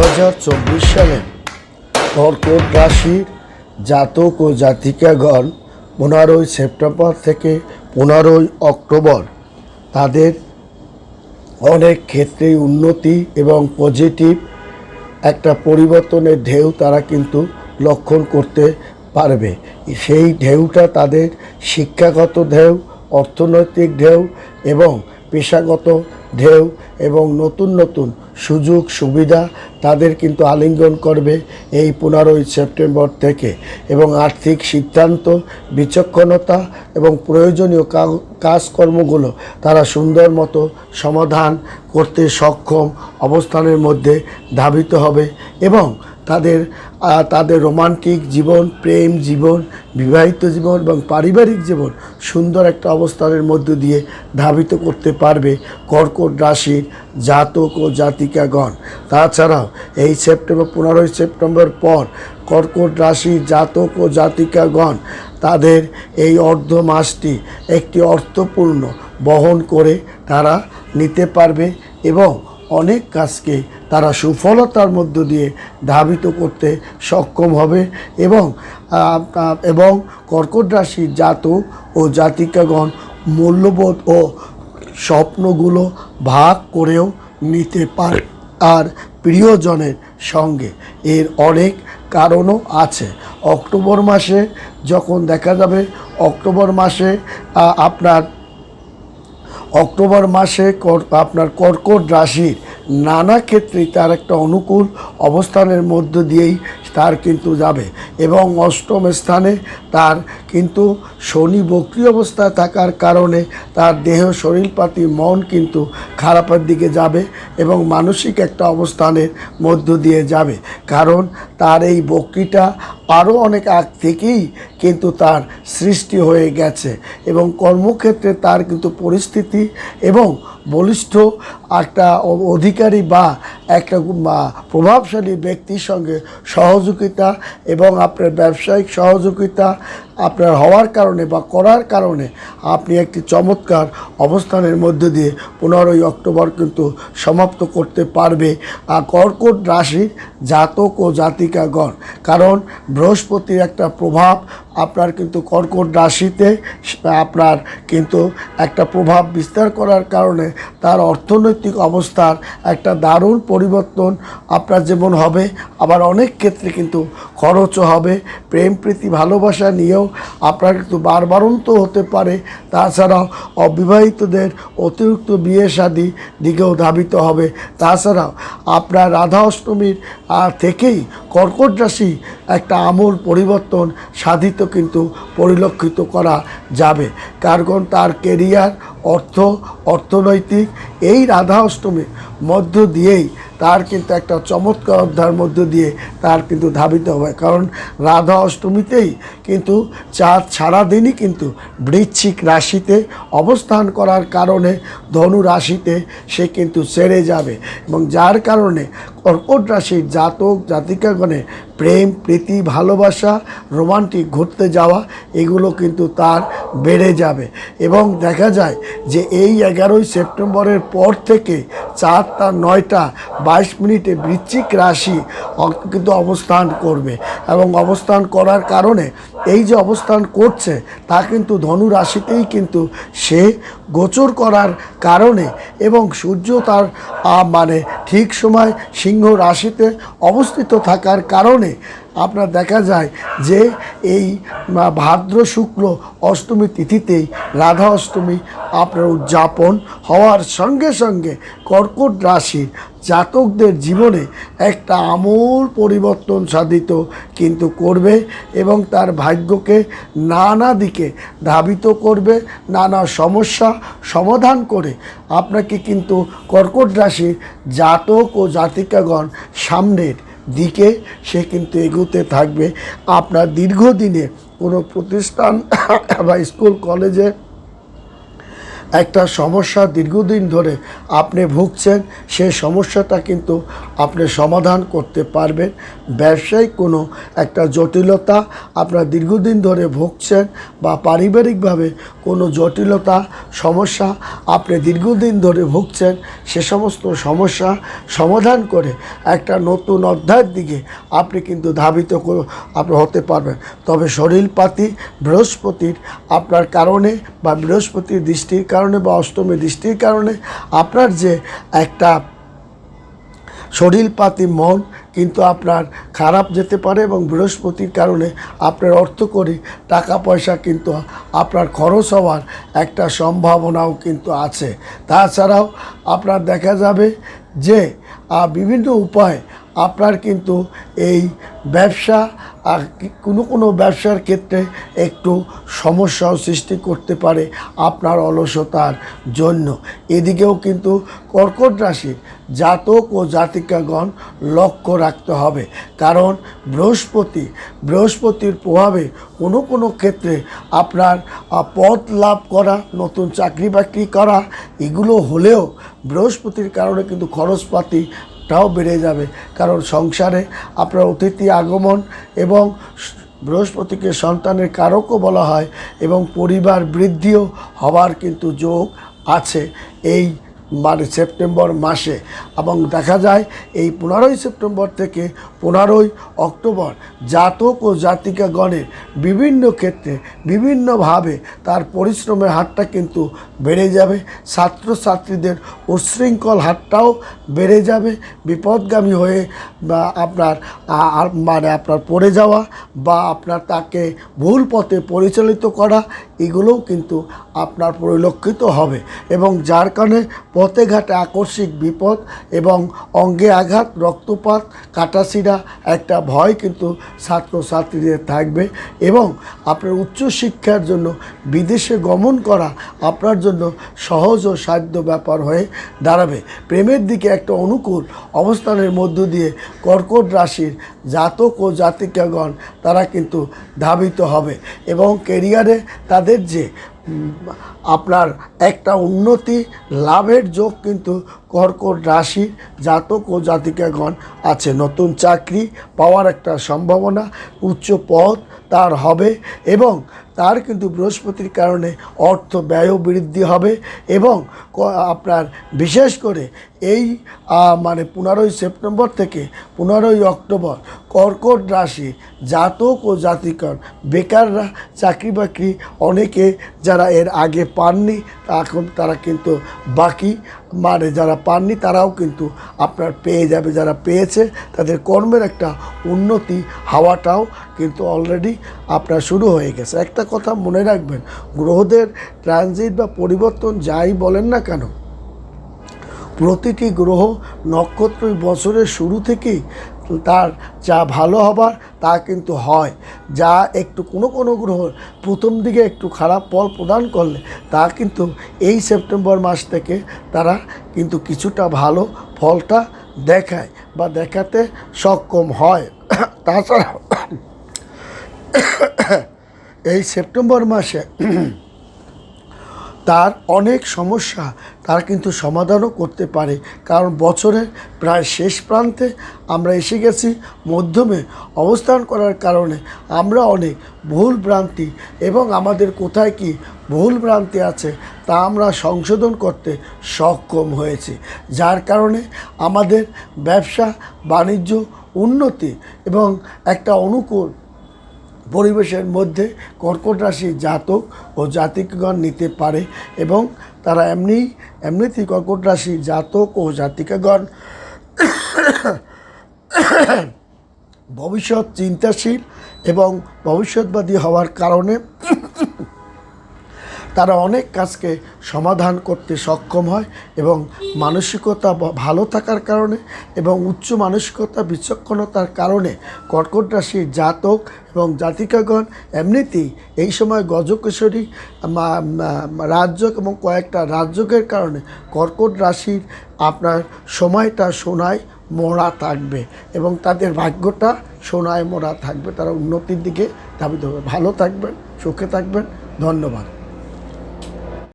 সালে কর্কট রাশির জাতক ও জাতিকাগণ পনেরোই সেপ্টেম্বর থেকে পনেরোই অক্টোবর তাদের অনেক ক্ষেত্রেই উন্নতি এবং পজিটিভ একটা পরিবর্তনের ঢেউ তারা কিন্তু লক্ষণ করতে পারবে। সেই ঢেউটা তাদের শিক্ষাগত ঢেউ, অর্থনৈতিক ঢেউ এবং পেশাগত ঢেউ এবং নতুন নতুন সুযোগ, সুবিধা তাদের কিন্তু আলিঙ্গন করবে এই পনেরোই সেপ্টেম্বর থেকে এবং আর্থিক সিদ্ধান্ত, বিচক্ষণতা এবং প্রয়োজনীয় কাজকর্মগুলো তারা সুন্দর মতো সমাধান করতে সক্ষম অবস্থানের মধ্যে ধাবিত হবে এবং তাদের তাদের রোমান্টিক জীবন, প্রেম জীবন, বিবাহিত জীবন এবং পারিবারিক জীবন সুন্দর একটা অবস্থানের মধ্য দিয়ে ধাবিত করতে পারবে কর্কট রাশির জাতক ও জাতিকাগণ। তাছাড়াও এই সেপ্টেম্বর, পনেরোই সেপ্টেম্বর পর কর্কট রাশির জাতক ও জাতিকাগণ তাদের এই অর্ধ মাসটি একটি অর্থপূর্ণ বহন করে তারা নিতে পারবে এবং অনেক কাজকে তারা সুফলতার মধ্য দিয়ে ধাবিত করতে সক্ষম হবে এবং এবং কর্কট রাশির জাতক ও জাতিকাগণ মূল্যবোধ ও স্বপ্নগুলো ভাগ করেও নিতে পারে আর প্রিয়জনের সঙ্গে। এর অনেক কারণও আছে। অক্টোবর মাসে যখন দেখা যাবে, অক্টোবর মাসে আপনার অক্টোবর মাসে আপনার কর্কট রাশির নানা ক্ষেত্রেই তার একটা অনুকূল অবস্থানের মধ্য দিয়েই তার কিন্তু যাবে এবং অষ্টম স্থানে তার কিন্তু শনি বক্রি অবস্থায় থাকার কারণে তার দেহ শরীরপাতি মন কিন্তু খারাপের দিকে যাবে এবং মানসিক একটা অবস্থানের মধ্য দিয়ে যাবে। কারণ তার এই বক্রিটা আরও অনেক আগ থেকেই কিন্তু তার সৃষ্টি হয়ে গেছে এবং কর্মক্ষেত্রে তার কিন্তু পরিস্থিতি এবং বলিষ্ঠ একটা অধিকারী বা একটা প্রভাবশালী ব্যক্তির সঙ্গে সহযোগিতা এবং আপনার ব্যবসায়িক সহযোগিতা আপনার হওয়ার কারণে বা করার কারণে আপনি একটি চমৎকার অবস্থানের মধ্যে দিয়ে পনেরোই অক্টোবর কিন্তু সমাপ্ত করতে পারবে আর কর্কট রাশির জাতক ও জাতিকাগণ। কারণ বৃহস্পতির একটা প্রভাব আপনার কিন্তু কর্কট রাশিতে, আপনার কিন্তু একটা প্রভাব বিস্তার করার কারণে তার অর্থনৈতিক অবস্থার একটা দারুণ পরিবর্তন আপনার যেমন হবে। আবার অনেক ক্ষেত্রে কিন্তু খরচও হবে প্রেম প্রীতি ভালোবাসা নিয়েও আপনার কিন্তু বারবারন্ত হতে পারে। তাছাড়াও অবিবাহিতদের অতিরিক্ত বিয়ে শাদী দিকেও ধাবিত হবে। তাছাড়াও আপনার রাধা অষ্টমীর থেকেই কর্কট রাশি একটা আমূল পরিবর্তন সাধিত কিন্তু পরিলক্ষিত করা যাবে। কারণ তার কেরিয়ার অর্থ, অর্থনৈতিক এই রাধা অষ্টমীর মধ্য দিয়েই তার কিন্তু একটা চমৎকার অধ্যায়ের মধ্য দিয়ে তার কিন্তু ধাবিত হবে কারণ রাধা অষ্টমীতেই কিন্তু চাঁদ সারাদিনই কিন্তু বৃশ্চিক রাশিতে অবস্থান করার কারণে ধনু রাশিতে সে কিন্তু সেরে যাবে এবং যার কারণে কর্কট রাশির জাতক জাতিকাগণে প্রেম, প্রীতি, ভালোবাসা, রোমান্টিক ঘুরতে যাওয়া এগুলো কিন্তু তার বেড়ে যাবে। এবং দেখা যায় যে এই এগারোই সেপ্টেম্বরের পর থেকে চারটা, নয়টা, বাইশ মিনিটে বৃশ্চিক রাশি কিন্তু অবস্থান করবে। এবং অবস্থান করার কারণে এই যে অবস্থান করছে, তা কিন্তু ধনু রাশিতেই কিন্তু সে গোচর করার কারণে এবং সূর্য তার মানে ঠিক সময় সিংহ রাশিতে অবস্থিত থাকার কারণে আপনার দেখা যায় যে এই ভাদ্র শুক্ল অষ্টমী তিথিতেই রাধা অষ্টমী আপনার উদযাপন হওয়ার সঙ্গে সঙ্গে কর্কট রাশির জাতকদের জীবনে একটা আমূল পরিবর্তন সাধিত কিন্তু করবে এবং তার ভাগ্যকে নানা দিকে ধাবিত করবে, নানা সমস্যা সমাধান করে আপনাকে কিন্তু কর্কট রাশির জাতক ও জাতিকাগণ সামনের দিকে সে কিন্তু এগোতে থাকবে। আপনার দীর্ঘদিনে কোনো প্রতিষ্ঠান বা স্কুল কলেজে একটা সমস্যা দীর্ঘদিন ধরে আপনি ভুগছেন সেই সমস্যাটা কিন্তু আপনি সমাধান করতে পারবেন। ব্যবসায়িক কোনো একটা জটিলতা আপনার দীর্ঘদিন ধরে ভুগছেন বা পারিবারিকভাবে কোনো জটিলতা, সমস্যা আপনি দীর্ঘদিন ধরে ভুগছেন, সে সমস্ত সমস্যা সমাধান করে একটা নতুন অধ্যায়ের দিকে আপনি কিন্তু ধাবিত আপনি হতে পারবেন। তবে শরীরপাতি বৃহস্পতির আপনার কারণে বা বৃহস্পতির দৃষ্টির কারণে বা অষ্টমী দৃষ্টির কারণে আপনার যে একটা শরীরপাতি মন কিন্তু আপনার খারাপ যেতে পারে এবং বৃহস্পতির কারণে আপনার অর্থ করি টাকা পয়সা কিন্তু আপনার খরচ হওয়ার একটা সম্ভাবনাও কিন্তু আছে। তাছাড়াও আপনার দেখা যাবে যে বিভিন্ন উপায় আপনার কিন্তু এই ব্যবসা আর কোনো কোনো ব্যবসার ক্ষেত্রে একটু সমস্যাও সৃষ্টি করতে পারে আপনার অলসতার জন্য। এদিকেও কিন্তু কর্কট রাশির জাতক ও জাতিকাগণ লক্ষ্য রাখতে হবে। কারণ বৃহস্পতি, বৃহস্পতির প্রভাবে কোনো কোনো ক্ষেত্রে আপনার পদ লাভ করা, নতুন চাকরি বাকরি করা, এগুলো হলেও বৃহস্পতির কারণে কিন্তু খরচপাতি টাও বেড়ে যাবে। কারণ সংসারে আপনার অতিথি আগমন এবং বৃহস্পতিকে সন্তানের কারকও বলা হয় এবং পরিবার বৃদ্ধিও হওয়ার কিন্তু যোগ আছে। এই মানে সেপ্টেম্বর মাসে। এবং দেখা যায়, এই পনেরোই সেপ্টেম্বর থেকে পনেরোই অক্টোবর জাতক ও জাতিকাগণের বিভিন্ন ক্ষেত্রে বিভিন্নভাবে তার পরিশ্রমের হারটা কিন্তু বেড়ে যাবে। ছাত্রছাত্রীদের উচ্ছৃঙ্খল হারটাও বেড়ে যাবে। বিপদগামী হয়ে বা আপনার মানে আপনার পড়ে যাওয়া বা আপনার তাকে ভুল পথে পরিচালিত করা এগুলোও কিন্তু আপনার পরিলক্ষিত হবে এবং যার কারণে পথে ঘাটে আকস্মিক বিপদ এবং অঙ্গে আঘাত, রক্তপাত, কাটাছিড়া একটা ভয় কিন্তু ছাত্রছাত্রীদের থাকবে এবং আপনার উচ্চশিক্ষার জন্য, বিদেশে গমন করা আপনার জন্য সহজ ও সাধ্য ব্যাপার হয়ে দাঁড়াবে। প্রেমের দিকে একটা অনুকূল অবস্থানের মধ্য দিয়ে কর্কট রাশির জাতক ও জাতিকাগণ তারা কিন্তু ধাবিত হবে এবং কেরিয়ারে তাদের যে আপনার একটা উন্নতি লাভের যোগ কিন্তু কর্কট রাশি, জাতক ও জাতিকাগণ আছে। নতুন চাকরি পাওয়ার একটা সম্ভাবনা উচ্চ পদ তার হবে এবং তার কিন্তু বৃহস্পতির কারণে অর্থ ব্যয়ও বৃদ্ধি হবে এবং আপনার বিশেষ করে এই মানে পনেরোই সেপ্টেম্বর থেকে পনেরোই অক্টোবর কর্কট রাশি, জাতক ও জাতিকর বেকাররা চাকরি বাকরি অনেকে যারা এর আগে পাননি এখন তারা কিন্তু বাকি। মানে যারা পাননি তারাও কিন্তু আপনার পেয়ে যাবে। যারা পেয়েছে, তাদের কর্মের একটা উন্নতি হাওয়াটাও কিন্তু অলরেডি আপনার শুরু হয়ে গেছে। একটা কথা মনে রাখবেন, গ্রহদের ট্রানজিট বা পরিবর্তন যাই বলেন না কেন, প্রতিটি গ্রহ নক্ষত্র বছরের শুরু থেকেই তার যা ভালো হবার তা কিন্তু হয়। যা একটু কোনো কোনো গ্রহ প্রথম দিকে একটু খারাপ ফল প্রদান করলে, তা কিন্তু এই সেপ্টেম্বর মাস থেকে তারা কিন্তু কিছুটা ভালো ফলটা দেখায় বা দেখাতে সক্ষম হয়। তাছাড়া এই সেপ্টেম্বর মাসে তার অনেক সমস্যা তার কিন্তু সমাধানও করতে পারে। কারণ বছরের প্রায় শেষ প্রান্তে আমরা এসে গেছি মধ্যমে অবস্থান করার কারণে। আমরা অনেক ভুল ভ্রান্তি এবং আমাদের কোথায় কি ভুল ভ্রান্তি আছে তা আমরা সংশোধন করতে সক্ষম হয়েছি। যার কারণে আমাদের ব্যবসা, বাণিজ্য, উন্নতি এবং একটা অনুকূল পরিবেশের মধ্যে কর্কট রাশি জাতক ও জাতিকগণ নিতে পারে এবং তারা এমনি এমনিতেই কর্কট রাশি জাতক ও জাতিকাগণ। ভবিষ্যৎ চিন্তাশীল এবং ভবিষ্যৎবাদী হওয়ার কারণে তারা অনেক কাজকে সমাধান করতে সক্ষম হয় এবং মানসিকতা ভালো থাকার কারণে এবং উচ্চ মানসিকতা বিচক্ষণতার কারণে কর্কট রাশির জাতক এবং জাতিকাগণ এমনিতেই এই সময় গজকেশরী রাজযোগ এবং কয়েকটা রাজযোগের কারণে কর্কট রাশির আপনার সময়টা সোনায় মোড়া থাকবে এবং তাদের ভাগ্যটা সোনায় মোড়া থাকবে। তারা উন্নতির দিকে ধাবিত হবে। ভালো থাকবেন, সুখে থাকবেন। ধন্যবাদ।